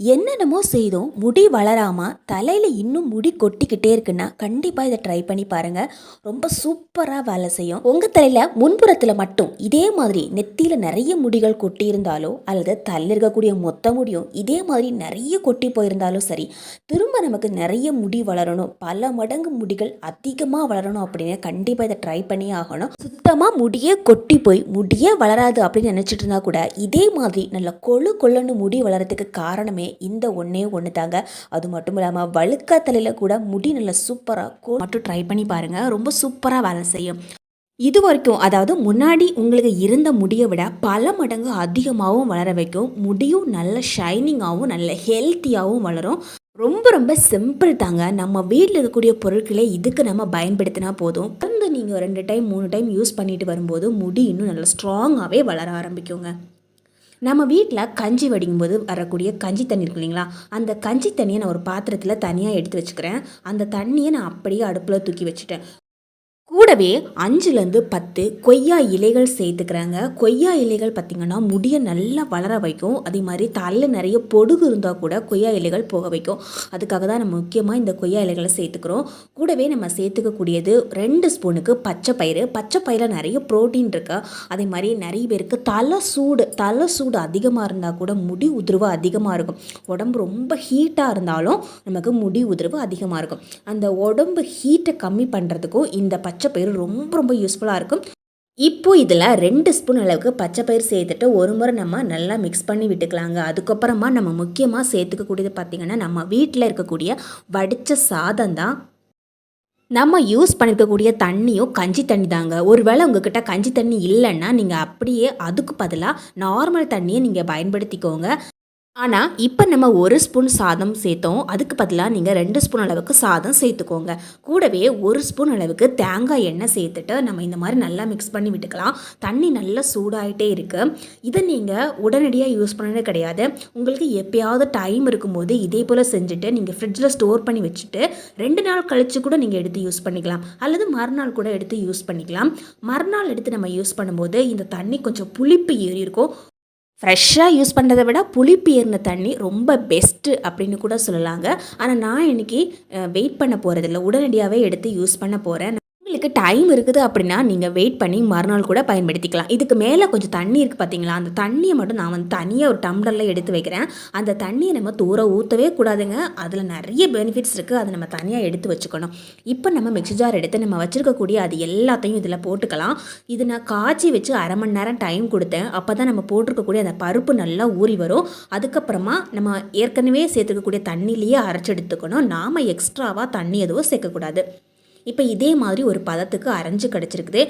என்னென்னமோ செய்தும் முடி வளராமல் தலையில் இன்னும் முடி கொட்டிக்கிட்டே இருக்குன்னா கண்டிப்பாக இதை ட்ரை பண்ணி பாருங்கள் ரொம்ப சூப்பராக வேலை செய்யும். உங்கள் தலையில் முன்புறத்தில் மட்டும் இதே மாதிரி நெத்தியில் நிறைய முடிகள் கொட்டி இருந்தாலோ அல்லது தலையில் இருக்கக்கூடிய மொத்த முடியும் இதே மாதிரி நிறைய கொட்டி போயிருந்தாலும் சரி திரும்ப நமக்கு நிறைய முடி வளரணும். பல மடங்கு முடிகள் அதிகமாக வளரணும் அப்படின்னு கண்டிப்பாக இதை ட்ரை பண்ணி ஆகணும். சுத்தமாக முடியே கொட்டி போய் முடியே வளராது அப்படின்னு நினச்சிட்டு இருந்தால் கூட இதே மாதிரி நல்ல கொழு கொள்ளுன்னு முடி வளரத்துக்கு காரணமே இந்த ஒன்றே ஒன்று தாங்க அது மட்டும் இல்லாமல் வழுக்கா தலையில் கூட முடி நல்லா சூப்பராக மட்டும் ட்ரை பண்ணி பாருங்கள் ரொம்ப சூப்பராக வேலை செய்யும். இது வரைக்கும் அதாவது முன்னாடி உங்களுக்கு இருந்த முடியை விட பல மடங்கு அதிகமாகவும் வளர வைக்கும். முடியும் நல்ல ஷைனிங்காகவும் நல்ல ஹெல்த்தியாகவும் வளரும். ரொம்ப ரொம்ப சிம்பிள் தாங்க. நம்ம வீட்டில் இருக்கக்கூடிய பொருட்களை இதுக்கு நம்ம பயன்படுத்தினா போதும். தொடர்ந்து நீங்கள் ரெண்டு டைம் மூணு டைம் யூஸ் பண்ணிட்டு வரும்போது முடி இன்னும் நல்லா ஸ்ட்ராங்காகவே வளர ஆரம்பிக்குங்க. நம்ம வீட்டில் கஞ்சி வடிக்கும்போது வரக்கூடிய கஞ்சி தண்ணி இருக்கு இல்லைங்களா? அந்த கஞ்சி தண்ணியை நான் ஒரு பாத்திரத்தில் தனியாக எடுத்து வச்சுக்கிறேன். அந்த தண்ணியை நான் அப்படியே அடுப்பில் தூக்கி வச்சுட்டேன். கூடவே அஞ்சுலேருந்து பத்து கொய்யா இலைகள் சேர்த்துக்கிறாங்க. கொய்யா இலைகள் பார்த்திங்கன்னா முடியை நல்லா வளர வைக்கும். அதே மாதிரி தலையில் நிறைய பொடுகு இருந்தால் கூட கொய்யா இலைகள் போக வைக்கும். அதுக்காக தான் நம்ம முக்கியமாக இந்த கொய்யா இலைகளை சேர்த்துக்கிறோம். கூடவே நம்ம சேர்த்துக்கக்கூடியது ரெண்டு ஸ்பூனுக்கு பச்சை பயிறு. பச்சை பயிரில் நிறைய ப்ரோட்டீன் இருக்குது அதே மாதிரி நிறைய பேருக்கு தலை சூடு தலை சூடு அதிகமாக இருந்தால் கூட முடி உதிர்வு அதிகமாக இருக்கும். உடம்பு ரொம்ப ஹீட்டாக இருந்தாலும் நமக்கு முடி உதிர்வு அதிகமாக இருக்கும். அந்த உடம்பு ஹீட்டை கம்மி பண்ணுறதுக்கும் இந்த பச்சை பயிறு ரொம்ப ரொம்ப யூஸ்ஃபுல்லாக இருக்கும். இப்போ இதில் ரெண்டு ஸ்பூன் அளவுக்கு பச்சை பயிர் சேர்த்துட்டு ஒரு முறை நம்ம நல்லா மிக்ஸ் பண்ணி விட்டுக்கலாங்க. அதுக்கப்புறமா நம்ம முக்கியமாக சேர்த்துக்கக்கூடியது பார்த்திங்கன்னா நம்ம வீட்டில் இருக்கக்கூடிய வடித்த சாதம் தான். நம்ம யூஸ் பண்ணியிருக்கக்கூடிய தண்ணியும் கஞ்சி தண்ணி தாங்க. ஒருவேளை உங்ககிட்ட கஞ்சி தண்ணி இல்லைன்னா நீங்கள் அப்படியே அதுக்கு பதிலாக நார்மல் தண்ணியை நீங்கள் பயன்படுத்திக்கோங்க. ஆனால் இப்போ நம்ம ஒரு ஸ்பூன் சாதம் சேர்த்தோம். அதுக்கு பதிலாக நீங்கள் ரெண்டு ஸ்பூன் அளவுக்கு சாதம் சேர்த்துக்கோங்க. கூடவே ஒரு ஸ்பூன் அளவுக்கு தேங்காய் எண்ணெய் சேர்த்துட்டு நம்ம இந்த மாதிரி நல்லா மிக்ஸ் பண்ணி விட்டுக்கலாம். தண்ணி நல்லா சூடாகிட்டே இருக்குது இதை நீங்கள் உடனடியாக யூஸ் பண்ணவே கிடையாது. உங்களுக்கு எப்பயாவது டைம் இருக்கும்போது இதே போல் செஞ்சுட்டு நீங்கள் ஃப்ரிட்ஜில் ஸ்டோர் பண்ணி வச்சுட்டு ரெண்டு நாள் கழித்து கூட நீங்கள் எடுத்து யூஸ் பண்ணிக்கலாம். அல்லது மறுநாள் கூட எடுத்து யூஸ் பண்ணிக்கலாம். மறுநாள் எடுத்து நம்ம யூஸ் பண்ணும்போது இந்த தண்ணி கொஞ்சம் புளிப்பு ஏறி இருக்கும். ஃப்ரெஷ்ஷாக யூஸ் பண்ணுறதை விட புளிப்பு ஏறின தண்ணி ரொம்ப பெஸ்ட்டு அப்படின்னு கூட சொல்லலாங்க. ஆனால் நான் இன்றைக்கி வெயிட் பண்ண போகிறதில்ல உடனடியாகவே எடுத்து யூஸ் பண்ண போகிறேன் உங்களுக்கு டைம் இருக்குது அப்படின்னா நீங்கள் வெயிட் பண்ணி மறுநாள் கூட பயன்படுத்திக்கலாம். இதுக்கு மேலே கொஞ்சம் தண்ணி இருக்குது பார்த்தீங்களா அந்த தண்ணியை மட்டும் நான் வந்து தனியாக ஒரு டம்ளரில் எடுத்து வைக்கிறேன். அந்த தண்ணியை நம்ம தூர ஊற்றவே கூடாதுங்க. அதில் நிறைய பெனிஃபிட்ஸ் இருக்குது அதை நம்ம தனியாக எடுத்து வச்சுக்கணும். இப்போ நம்ம மிக்ஸி ஜார் எடுத்து நம்ம வச்சுருக்கக்கூடிய அது எல்லாத்தையும் இதில் போட்டுக்கலாம். இது நான் காய்ச்சி வச்சு அரை மணி நேரம் டைம் கொடுத்தேன். அப்போ தான் நம்ம போட்டிருக்கக்கூடிய அந்த பருப்பு நல்லா ஊறி வரும். அதுக்கப்புறமா நம்ம ஏற்கனவே சேர்த்துக்கக்கூடிய தண்ணியிலேயே அரைச்சி எடுத்துக்கணும். நாம் எக்ஸ்ட்ராவாக தண்ணி எதுவும் சேர்க்கக்கூடாது. இப்போ இதே மாதிரி ஒரு பதத்துக்கு அரைஞ்சு கிடச்சிருக்குது.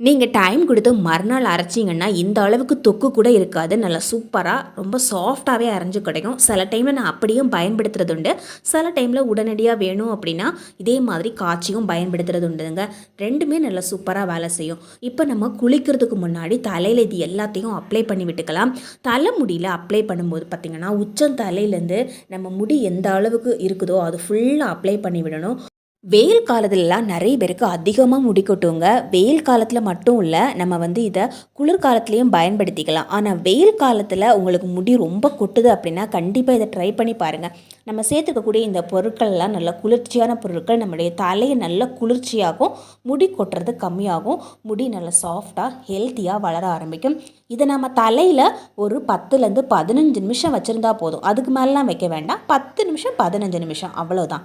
நீங்கள் டைம் கொடுத்து மறுநாள் அரைச்சிங்கன்னா இந்த அளவுக்கு தொக்கு கூட இருக்காது. நல்லா சூப்பராக ரொம்ப சாஃப்டாகவே அரைஞ்சு கிடைக்கும். சில டைமில் நான் அப்படியும் பயன்படுத்துறது உண்டு. சில டைமில் உடனடியாக வேணும் அப்படின்னா இதே மாதிரி காய்ச்சியும் பயன்படுத்துறது உண்டுங்க. ரெண்டுமே நல்லா சூப்பராக வேலை செய்யும். இப்போ நம்ம குளிக்கிறதுக்கு முன்னாடி தலையில் இது எல்லாத்தையும் அப்ளை பண்ணி விட்டுக்கலாம். தலை முடியில் அப்ளை பண்ணும்போது பார்த்திங்கன்னா உச்சம் தலையிலேருந்து நம்ம முடி எந்த அளவுக்கு இருக்குதோ அது ஃபுல்லாக அப்ளை பண்ணி விடணும். வெயில் காலத்துலலாம் நிறைய பேருக்கு அதிகமாக முடி கொட்டுங்க. வெயில் காலத்தில் மட்டும் இல்லை நம்ம வந்து இதை குளிர்காலத்துலேயும் பயன்படுத்திக்கலாம். ஆனால் வெயில் காலத்தில் உங்களுக்கு முடி ரொம்ப கொட்டுது அப்படின்னா கண்டிப்பாக இதை ட்ரை பண்ணி பாருங்கள் நம்ம சேர்த்துக்கக்கூடிய இந்த பொருட்கள்லாம் நல்ல குளிர்ச்சியான பொருட்கள் நம்முடைய தலையை நல்ல குளிர்ச்சியாகும் முடி கொட்டுறது கம்மியாகும் முடி நல்லா சாஃப்டாக ஹெல்த்தியாக வளர ஆரம்பிக்கும். இதை நம்ம தலையில் ஒரு பத்துலேருந்து பதினஞ்சு நிமிஷம் வச்சுருந்தா போதும். அதுக்கு மேலாம் வைக்க வேண்டாம். பத்து நிமிஷம் பதினஞ்சு நிமிஷம் அவ்வளோதான்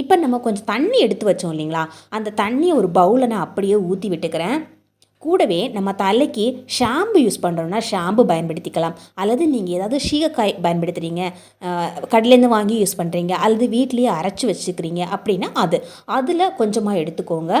இப்போ நம்ம கொஞ்சம் தண்ணி எடுத்து வச்சோம் இல்லைங்களா? அந்த தண்ணியை ஒரு பவுலில் நான் அப்படியே ஊற்றி விட்டுக்கிறேன். கூடவே நம்ம தலைக்கு ஷாம்பு யூஸ் பண்ணுறோன்னா ஷாம்பு பயன்படுத்திக்கலாம். அல்லது நீங்கள் ஏதாவது சீகக்காய் பயன்படுத்துகிறீங்க கடையிலேருந்து வாங்கி யூஸ் பண்ணுறீங்க அல்லது வீட்லேயே அரைச்சி வச்சுக்கிறீங்க அப்படின்னா அது. அதில் கொஞ்சமாக எடுத்துக்கோங்க.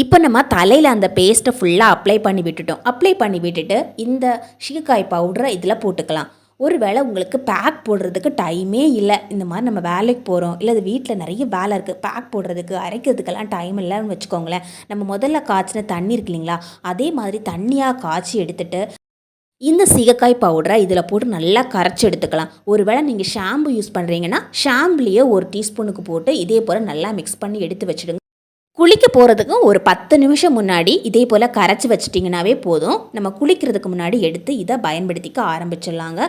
இப்போ நம்ம தலையில் அந்த பேஸ்ட்டை ஃபுல்லாக அப்ளை பண்ணி விட்டுட்டோம். அப்ளை பண்ணி விட்டுட்டு இந்த சீகக்காய் பவுடரை இதில் போட்டுக்கலாம். ஒருவேளை உங்களுக்கு பேக் போடுறதுக்கு டைமே இல்லை. இந்த மாதிரி நம்ம வேலைக்கு போகிறோம் இல்லை அது வீட்டில் நிறைய வேலை இருக்குது பேக் போடுறதுக்கு அரைக்கிறதுக்கெல்லாம் டைம் இல்லைன்னு வச்சுக்கோங்களேன். நம்ம முதல்ல காய்ச்சின தண்ணி இருக்கு இல்லைங்களா? அதே மாதிரி தண்ணியாக காய்ச்சி எடுத்துட்டு இந்த சீகக்காய் பவுடரை இதில் போட்டு நல்லா கரைச்சி எடுத்துக்கலாம். ஒருவேளை நீங்கள் ஷாம்பு யூஸ் பண்ணுறீங்கன்னா ஷாம்புலேயே ஒரு டீஸ்பூனுக்கு போட்டு இதே போல் நல்லா மிக்ஸ் பண்ணி எடுத்து வச்சுடுங்க. குளிக்க போகிறதுக்கும் ஒரு பத்து நிமிஷம் முன்னாடி இதே போல் கரைச்சி வச்சிட்டிங்கனாவே போதும். நம்ம குளிக்கிறதுக்கு முன்னாடி எடுத்து இதை பயன்படுத்திக்க ஆரம்பிச்சிடலாங்க.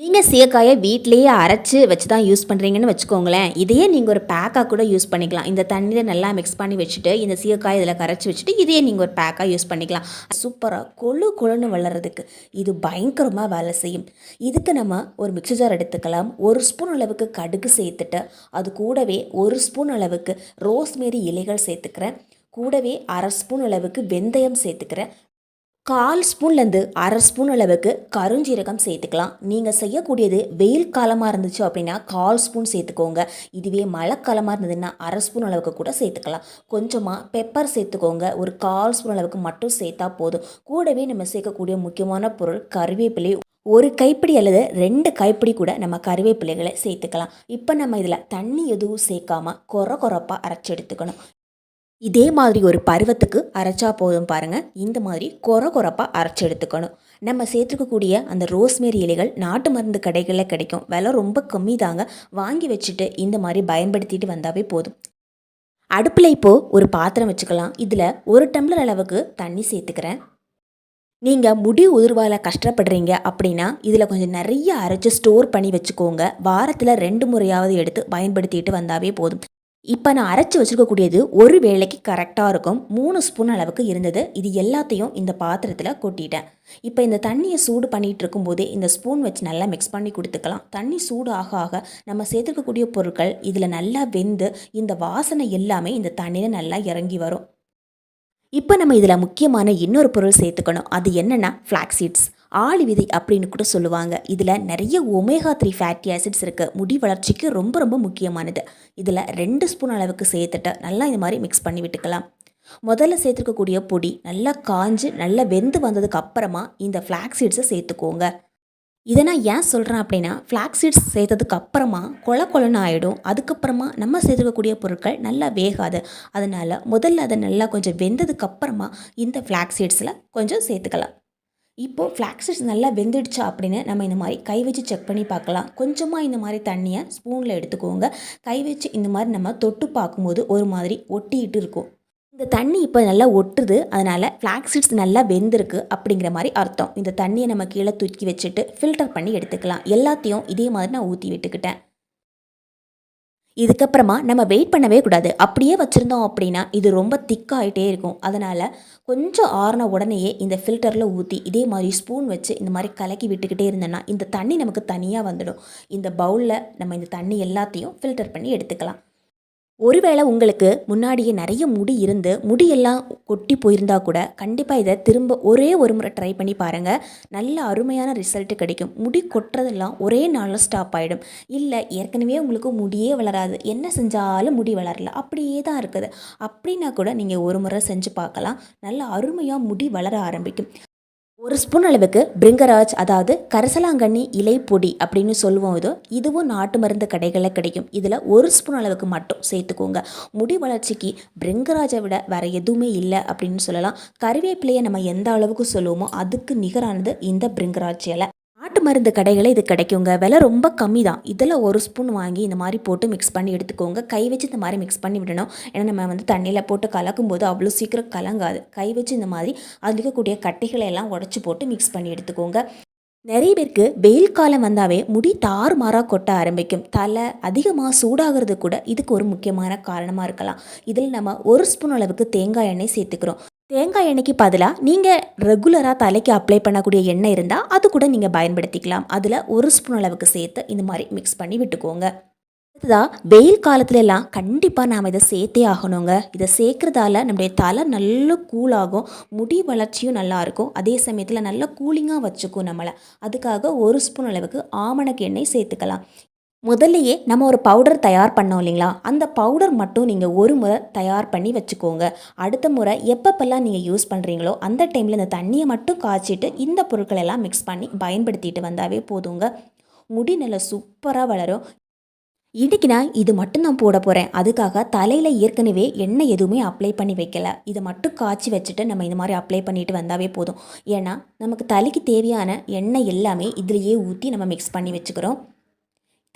நீங்கள் சீயக்காயை வீட்லேயே அரைச்சி வச்சு தான் யூஸ் பண்ணுறீங்கன்னு வச்சுக்கோங்களேன். இதையே நீங்கள் ஒரு பேக்காக கூட யூஸ் பண்ணிக்கலாம். இந்த தண்ணியில் நல்லா மிக்ஸ் பண்ணி வச்சுட்டு இந்த சீயக்காய் இதில் கரைச்சி வச்சுட்டு இதையே நீங்கள் ஒரு பேக்காக யூஸ் பண்ணிக்கலாம். சூப்பராக கொழு கொழுன்னு வளர்கிறதுக்கு இது பயங்கரமாக வேலை செய்யும். இதுக்கு நம்ம ஒரு மிக்ஸி ஜார் எடுத்துக்கலாம். ஒரு ஸ்பூன் அளவுக்கு கடுகு சேர்த்துட்டு அது கூடவே ஒரு ஸ்பூன் அளவுக்கு ரோஸ்மேரி இலைகள் சேர்த்துக்கிறேன். கூடவே அரை ஸ்பூன் அளவுக்கு வெந்தயம் சேர்த்துக்கிறேன். கால் ஸ்பூன்லேருந்து அரை ஸ்பூன் அளவுக்கு கருஞ்சீரகம் சேர்த்துக்கலாம். நீங்கள் செய்யக்கூடியது வெயில் காலமாக இருந்துச்சு அப்படின்னா கால் ஸ்பூன் சேர்த்துக்கோங்க. இதுவே மழை காலமாக இருந்ததுன்னா அரை ஸ்பூன் அளவுக்கு கூட சேர்த்துக்கலாம். கொஞ்சமாக பெப்பர் சேர்த்துக்கோங்க. ஒரு கால் ஸ்பூன் அளவுக்கு மட்டும் சேர்த்தா போதும். கூடவே நம்ம சேர்க்கக்கூடிய முக்கியமான பொருள் கருவேப்பிலை. ஒரு கைப்பிடி அல்லது ரெண்டு கைப்பிடி கூட நம்ம கருவேப்பிலைகளை சேர்த்துக்கலாம். இப்போ நம்ம இதில் தண்ணி எதுவும் சேர்க்காம கொர கொரப்பாக அரைச்சி எடுத்துக்கணும். இதே மாதிரி ஒரு பருவத்துக்கு அரைச்சா போதும் பாருங்கள் இந்த மாதிரி கொர கொரப்பாக அரைச்சி எடுத்துக்கணும். நம்ம சேர்த்துக்கக்கூடிய அந்த ரோஸ்மேரி இலைகள் நாட்டு மருந்து கடைகளில் கிடைக்கும். விலை ரொம்ப கம்மி தாங்க. வாங்கி வச்சுட்டு இந்த மாதிரி பயன்படுத்திட்டு வந்தாவே போதும். அடுப்பில் இப்போது ஒரு பாத்திரம் வச்சுக்கலாம். இதில் ஒரு டம்ளர் அளவுக்கு தண்ணி சேர்த்துக்கிறேன். நீங்கள் முடி உதிர்வால் கஷ்டப்படுறீங்க அப்படின்னா இதில் கொஞ்சம் நிறைய அரைச்சி ஸ்டோர் பண்ணி வச்சுக்கோங்க. வாரத்தில் ரெண்டு முறையாவது எடுத்து பயன்படுத்திட்டு வந்தாவே போதும். இப்போ நான் அரைச்சி வச்சுருக்கக்கூடியது ஒரு வேளைக்கு கரெக்டாக இருக்கும். மூணு ஸ்பூன் அளவுக்கு இருந்தது. இது எல்லாத்தையும் இந்த பாத்திரத்தில் கொட்டிட்டேன். இப்போ இந்த தண்ணியை சூடு பண்ணிகிட்டு இருக்கும்போதே இந்த ஸ்பூன் வச்சு நல்லா மிக்ஸ் பண்ணி கொடுத்துக்கலாம். தண்ணி சூடு ஆக ஆக நம்ம சேர்த்துக்கக்கூடிய பொருட்கள் இதில் நல்லா வெந்து இந்த வாசனை எல்லாமே இந்த தண்ணியில் நல்லா இறங்கி வரும். இப்போ நம்ம இதில் முக்கியமான இன்னொரு பொருள் சேர்த்துக்கணும். அது என்னென்னா ஃப்ளாக்ஸீட்ஸ் ஆளி விதை அப்படின்னு கூட சொல்லுவாங்க. இதில் நிறைய ஒமேகா த்ரீ ஃபேட்டி ஆசிட்ஸ் இருக்குது முடி வளர்ச்சிக்கு ரொம்ப ரொம்ப முக்கியமானது. இதில் ரெண்டு ஸ்பூன் அளவுக்கு சேர்த்துட்டு நல்லா இந்த மாதிரி மிக்ஸ் பண்ணி விட்டுக்கலாம். முதல்ல சேர்த்துருக்கக்கூடிய பொடி நல்லா காஞ்சு நல்லா வெந்து வந்ததுக்கு அப்புறமா இந்த ஃப்ளாக்ஸீட்ஸை சேர்த்துக்கோங்க. இதை நான் ஏன் சொல்கிறேன் அப்படின்னா ஃப்ளாக் சீட்ஸ் சேர்த்ததுக்கு அப்புறமா கொல கொலன்னு ஆகிடும் அதுக்கப்புறமா நம்ம சேர்த்துக்கக்கூடிய பொருட்கள் நல்லா வேகாது. அதனால் முதல்ல அதை நல்லா கொஞ்சம் வெந்ததுக்கு அப்புறமா இந்த ஃப்ளாக் சீட்ஸில் கொஞ்சம் சேர்த்துக்கலாம். இப்போது ஃப்ளாக் சீட்ஸ் நல்லா வெந்துடுச்சா அப்படின்னு நம்ம இந்த மாதிரி கை வச்சு செக் பண்ணி பார்க்கலாம். கொஞ்சமாக இந்த மாதிரி தண்ணியை ஸ்பூனில் எடுத்துக்கோங்க. கை வச்சு இந்த மாதிரி நம்ம தொட்டு பார்க்கும்போது ஒரு மாதிரி ஒட்டிக்கிட்டு இருக்கும். இந்த தண்ணி இப்போ நல்லா ஒட்டுது. அதனால் ஃப்ளாக் சீட்ஸ் நல்லா வெந்திருக்கு அப்படிங்கிற மாதிரி அர்த்தம். இந்த தண்ணியை நம்ம கீழே தூக்கி வச்சுட்டு ஃபில்டர் பண்ணி எடுத்துக்கலாம். எல்லாத்தையும் இதே மாதிரி நான் ஊற்றி விட்டுக்கிட்டேன். இதுக்கப்புறமா நம்ம வெயிட் பண்ணவே கூடாது. அப்படியே வச்சுருந்தோம் அப்படின்னா இது ரொம்ப திக்காகிட்டே இருக்கும். அதனால் கொஞ்சம் ஆறின உடனேயே இந்த ஃபில்டரில் ஊற்றி இதே மாதிரி ஸ்பூன் வச்சு இந்த மாதிரி கலக்கி விட்டுக்கிட்டே இருந்தோன்னா இந்த தண்ணி நமக்கு தனியாக வந்துடும். இந்த பவுலில் நம்ம இந்த தண்ணி எல்லாத்தையும் ஃபில்டர் பண்ணி எடுத்துக்கலாம். ஒருவேளை உங்களுக்கு முன்னாடியே நிறைய முடி இருந்து முடியெல்லாம் கொட்டி போயிருந்தா கூட கண்டிப்பாக இதை திரும்ப ஒரே ஒரு முறை ட்ரை பண்ணி பாருங்கள் நல்ல அருமையான ரிசல்ட்டு கிடைக்கும். முடி கொட்டுறதெல்லாம் ஒரே நாளில் ஸ்டாப் ஆகிடும் இல்லை ஏற்கனவே உங்களுக்கு முடியே வளராது. என்ன செஞ்சாலும் முடி வளரல. அப்படியே தான் இருக்குது. அப்படின்னா கூட நீங்கள் ஒரு முறை செஞ்சு பார்க்கலாம். நல்ல அருமையாக முடி வளர ஆரம்பிக்கும். ஒரு ஸ்பூன் அளவுக்கு பிரிங்கராஜ் அதாவது கரசலாங்கண்ணி இலை பொடி அப்படின்னு சொல்லுவோம் இது. இதுவும் நாட்டு மருந்து கடைகளில் கிடைக்கும். இதில் ஒரு ஸ்பூன் அளவுக்கு மட்டும் சேர்த்துக்கோங்க. முடி வளர்ச்சிக்கு பிரிங்கராஜை விட வேறு எதுவுமே இல்லை அப்படின்னு சொல்லலாம். கருவேப்பிலையை நம்ம எந்த அளவுக்கு சொல்லுவோமோ அதுக்கு நிகரானது இந்த பிரிங்கராஜ் இலை. நாட்டு மருந்து கடைகளில் இது கிடைக்குங்க. விலை ரொம்ப கம்மி தான் இதில் ஒரு ஸ்பூன் வாங்கி இந்த மாதிரி போட்டு மிக்ஸ் பண்ணி எடுத்துக்கோங்க. கை வச்சு இந்த மாதிரி மிக்ஸ் பண்ணி விடணும். ஏன்னா நம்ம வந்து தண்ணியில் போட்டு கலக்கும் போது அவ்வளோ சீக்கிரம் கலங்காது. கை வச்சு இந்த மாதிரி அதில் இருக்கக்கூடிய கட்டைகளை எல்லாம் உடச்சி போட்டு மிக்ஸ் பண்ணி எடுத்துக்கோங்க. நிறைய பேருக்கு வெயில் காலம் வந்தாவே முடி தாறுமாறாக கொட்ட ஆரம்பிக்கும். தலை அதிகமாக சூடாகிறது கூட இதுக்கு ஒரு முக்கியமான காரணமாக இருக்கலாம். இதில் நம்ம ஒரு ஸ்பூன் அளவுக்கு தேங்காய் எண்ணெய் சேர்த்துக்கிறோம். தேங்காய் எண்ணெய்க்கு பதிலாக நீங்கள் ரெகுலராக தலைக்கு அப்ளை பண்ணக்கூடிய எண்ணெய் இருந்தால் அது கூட நீங்கள் பயன்படுத்திக்கலாம். அதில் ஒரு ஸ்பூன் அளவுக்கு சேர்த்து இந்த மாதிரி மிக்ஸ் பண்ணி விட்டுக்கோங்க. அடுத்ததாக வெயில் காலத்துலலாம் கண்டிப்பாக நாம் இதை சேர்த்தே ஆகணுங்க. இதை சேர்க்குறதால நம்முடைய தலை நல்ல கூலாகும் முடி வளர்ச்சியும் நல்லாயிருக்கும் அதே சமயத்தில் நல்ல கூலிங்காக வச்சுக்கும் நம்மளை. அதுக்காக ஒரு ஸ்பூன் அளவுக்கு ஆமணக்கு எண்ணெய் சேர்த்துக்கலாம். முதல்லையே நம்ம ஒரு பவுடர் தயார் பண்ணோம் இல்லைங்களா? அந்த பவுடர் மட்டும் நீங்கள் ஒரு முறை தயார் பண்ணி வச்சுக்கோங்க. அடுத்த முறை எப்பப்பெல்லாம் நீங்கள் யூஸ் பண்ணுறீங்களோ அந்த டைமில் இந்த தண்ணியை மட்டும் காய்ச்சிட்டு இந்த பொருட்கள் எல்லாம் மிக்ஸ் பண்ணி பயன்படுத்திட்டு வந்தாவே போதுங்க. முடி நல்லா சூப்பராக வளரும். இன்றைக்கி நான் இது மட்டும் நான் போட போகிறேன் அதுக்காக தலையில் ஏற்கனவே எண்ணெய் எதுவுமே அப்ளை பண்ணி வைக்கல. இதை மட்டும் காய்ச்சி வச்சுட்டு நம்ம இந்த மாதிரி அப்ளை பண்ணிட்டு வந்தாவே போதும். ஏன்னா நமக்கு தலைக்கு தேவையான எண்ணெய் எல்லாமே இதுலேயே ஊற்றி நம்ம மிக்ஸ் பண்ணி வச்சுக்கிறோம்.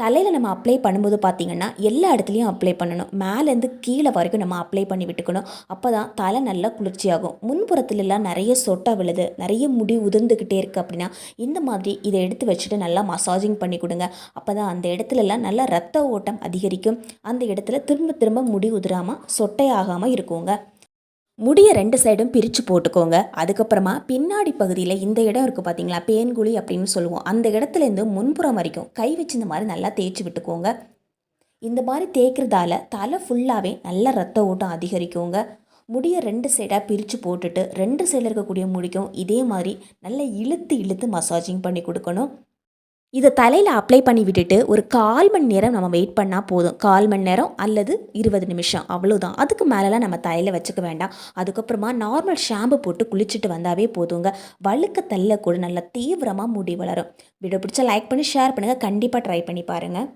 தலையில் நம்ம அப்ளை பண்ணும்போது பார்த்திங்கன்னா எல்லா இடத்துலையும் அப்ளை பண்ணணும். மேலேருந்து கீழே வரைக்கும் நம்ம அப்ளை பண்ணி விட்டுக்கணும். அப்போ தான் தலை நல்லா குளிர்ச்சியாகும். முன்புறத்துலலாம் நிறைய சொட்டை விழுது. நிறைய முடி உதிர்ந்துக்கிட்டே இருக்குது அப்படின்னா இந்த மாதிரி இதை எடுத்து வச்சுட்டு நல்லா மசாஜிங் பண்ணி கொடுங்க. அப்போ தான் அந்த இடத்துலலாம் நல்லா ரத்த ஓட்டம் அதிகரிக்கும். அந்த இடத்துல திரும்ப திரும்ப முடி உதிராமல் சொட்டையாகாமல் இருக்குங்க. முடியை ரெண்டு சைடும் பிரித்து போட்டுக்கோங்க. அதுக்கப்புறமா பின்னாடி பகுதியில் இந்த இடம் இருக்குது பார்த்தீங்களா பேன்குழி அப்படின்னு சொல்லுவோம். அந்த இடத்துலேருந்து முன்புறம் வரைக்கும் கை வச்சு இந்த மாதிரி நல்லா தேய்ச்சி விட்டுக்கோங்க. இந்த மாதிரி தேய்க்கிறதால தலை ஃபுல்லாகவே நல்ல ரத்த ஓட்டம் அதிகரிக்குங்க. முடியை ரெண்டு சைடாக பிரித்து போட்டுட்டு ரெண்டு சைடில் இருக்கக்கூடிய முடிக்கும் இதே மாதிரி நல்லா இழுத்து இழுத்து மசாஜிங் பண்ணி கொடுக்கணும். இதை தலையில் அப்ளை பண்ணி விட்டுட்டு ஒரு கால் மணி நேரம் நம்ம வெயிட் பண்ணால் போதும். கால் மணி நேரம் அல்லது இருபது நிமிஷம். அவ்வளோதான் அதுக்கு மேலெலாம் நம்ம தலையில் வச்சுக்க வேண்டாம். அதுக்கப்புறமா நார்மல் ஷாம்பு போட்டு குளிச்சுட்டு வந்தாவே போதுங்க. வழுக்க தள்ள கூட நல்லா தீவிரமாக முடி வளரும். வீடியோ பிடிச்சா லைக் பண்ணி ஷேர் பண்ணுங்கள் கண்டிப்பாக ட்ரை பண்ணி பாருங்கள்